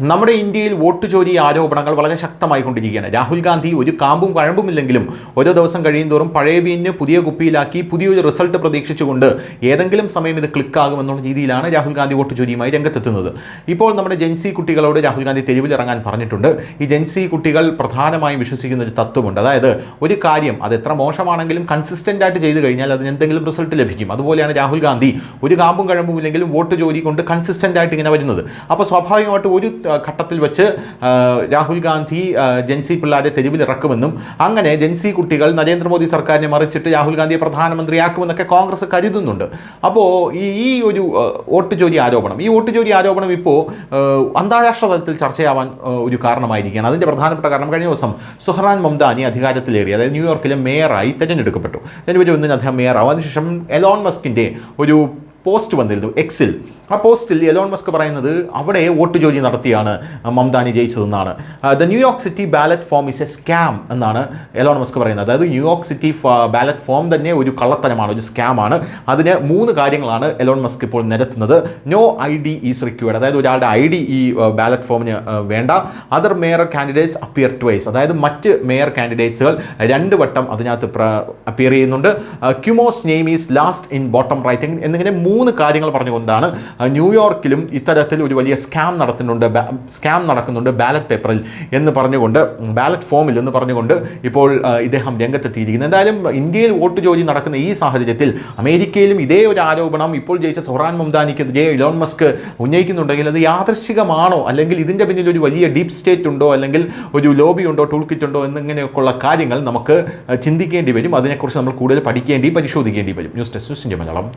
നമ്മുടെ ഇന്ത്യയിൽ വോട്ട് ചോരി ആരോപണങ്ങൾ വളരെ ശക്തമായി കൊണ്ടിരിക്കുകയാണ്. രാഹുൽ ഗാന്ധി ഒരു കാമ്പും കഴമ്പുമില്ലെങ്കിലും ഓരോ ദിവസം കഴിയുന്തോറും പഴയ ബീനിന് പുതിയ കുപ്പിയിലാക്കി പുതിയൊരു റിസൾട്ട് പ്രതീക്ഷിച്ചുകൊണ്ട് ഏതെങ്കിലും സമയം ഇത് ക്ലിക്കാകുമെന്നുള്ള രീതിയിലാണ് രാഹുൽ ഗാന്ധി വോട്ട് ചോരിയുമായി രംഗത്തെത്തുന്നത്. ഇപ്പോൾ നമ്മുടെ ജെൻസി കുട്ടികളോട് രാഹുൽ ഗാന്ധി തെരുവിലിറങ്ങാൻ പറഞ്ഞിട്ടുണ്ട്. ഈ ജെൻസി കുട്ടികൾ പ്രധാനമായും വിശ്വസിക്കുന്ന ഒരു തത്വമുണ്ട്. അതായത് ഒരു കാര്യം അത് എത്ര മോശമാണെങ്കിലും കൺസിസ്റ്റന്റ് ആയിട്ട് ചെയ്തു കഴിഞ്ഞാൽ അതിന് എന്തെങ്കിലും റിസൾട്ട് ലഭിക്കും. അതുപോലെയാണ് രാഹുൽ ഗാന്ധി ഒരു കാമ്പും കഴമ്പുമില്ലെങ്കിലും വോട്ട് ജോലി കൊണ്ട് കൺസിസ്റ്റന്റ് ആയിട്ട് ഇങ്ങനെ വരുന്നത്. അപ്പോൾ സ്വാഭാവികമായിട്ട് ഒരു ഘട്ടത്തിൽ വെച്ച് രാഹുൽ ഗാന്ധി ജൻസി പിള്ളാരെ തെരുവിൽ ഇറക്കുമെന്നും അങ്ങനെ ജൻസി കുട്ടികൾ നരേന്ദ്രമോദി സർക്കാരിനെ മറിച്ചിട്ട് രാഹുൽ ഗാന്ധിയെ പ്രധാനമന്ത്രിയാക്കുമെന്നൊക്കെ കോൺഗ്രസ് കരുതുന്നുണ്ട്. അപ്പോൾ ഈ ഈ ഒരു വോട്ട് ജോലി ആരോപണം ഈ വോട്ട് ജോലി ആരോപണം ഇപ്പോൾ അന്താരാഷ്ട്ര തലത്തിൽ ചർച്ചയാവാൻ ഒരു കാരണമായിരിക്കുകയാണ്. അതിന്റെ പ്രധാനപ്പെട്ട കാരണം കഴിഞ്ഞ ദിവസം സുഹറാൻ മംദാനി അധികാരത്തിലേറി അതായത് ന്യൂയോർക്കിലെ മേയറായി തിരഞ്ഞെടുക്കപ്പെട്ടു. ജനുവരി ഒന്നിന് അദ്ദേഹം മേയറാവും. അതിനുശേഷം എലോൺ മസ്കിന്റെ ഒരു പോസ്റ്റ് വന്നിരുന്നു എക്സിൽ ആ പോസ്റ്റിൽ എലോൺ മസ്ക് പറയുന്നത് അവിടെ വോട്ട് ജോലി നടത്തിയാണ് Mamdani ജയിച്ചതെന്നാണ്. The New York city ballot form is A scam എന്നാണ് എലോൺ മസ്ക് പറയുന്നത്. അതായത് ന്യൂയോർക്ക് സിറ്റി ബാലറ്റ് ഫോം തന്നെ ഒരു കള്ളത്തരമാണ് ഒരു സ്കാമാണ് അതിന് മൂന്ന് കാര്യങ്ങളാണ് എലോൺ മസ്ക് ഇപ്പോൾ നിരത്തുന്നത്. No I D is required അതായത് ഒരാളുടെ ഐ ഡി ഈ ബാലറ്റ് ഫോമിന് വേണ്ട. Other mayor candidates appear twice അതായത് മറ്റ് മേയർ കാൻഡിഡേറ്റ്സുകൾ രണ്ട് വട്ടം അതിനകത്ത് അപ്പിയർ ചെയ്യുന്നുണ്ട്. Cuomo's name is last in bottom writing എന്നിങ്ങനെ മൂന്ന് കാര്യങ്ങൾ പറഞ്ഞുകൊണ്ടാണ് ന്യൂയോർക്കിലും ഇത്തരത്തിൽ ഒരു വലിയ സ്കാം നടത്തുന്നുണ്ട് സ്കാം നടക്കുന്നുണ്ട് ബാലറ്റ് പേപ്പറിൽ എന്ന് പറഞ്ഞുകൊണ്ട് ബാലറ്റ് ഫോമിൽ എന്ന് പറഞ്ഞുകൊണ്ട് ഇപ്പോൾ ഇദ്ദേഹം രംഗത്തെത്തിയിരിക്കുന്നത് എന്തായാലും ഇന്ത്യയിൽ വോട്ട് ജോലി നടക്കുന്ന ഈ സാഹചര്യത്തിൽ അമേരിക്കയിലും ഇതേ ഒരു ആരോപണം ഇപ്പോൾ ജയിച്ച സൊഹ്റാൻ മുംദാനിക്കെതിരെ ഇലോൺ മസ്ക് ഉന്നയിക്കുന്നുണ്ടെങ്കിൽ അത് യാദൃശികമാണോ അല്ലെങ്കിൽ ഇതിന്റെ പിന്നിൽ ഒരു വലിയ ഡീപ് സ്റ്റേറ്റ് ഉണ്ടോ? അല്ലെങ്കിൽ ഒരു ലോബി ഉണ്ടോ? ടൂൾ കിറ്റ് ഉണ്ടോ? എന്നിങ്ങനെയൊക്കെയുള്ള കാര്യങ്ങൾ നമുക്ക് ചിന്തിക്കേണ്ടി വരും. അതിനെക്കുറിച്ച് നമ്മൾ കൂടുതൽ പഠിക്കേണ്ടി പരിശോധിക്കേണ്ടി വരും. ന്യൂസ് ഡെസ്ക് ന്യൂസിന്റെ മലയാളം.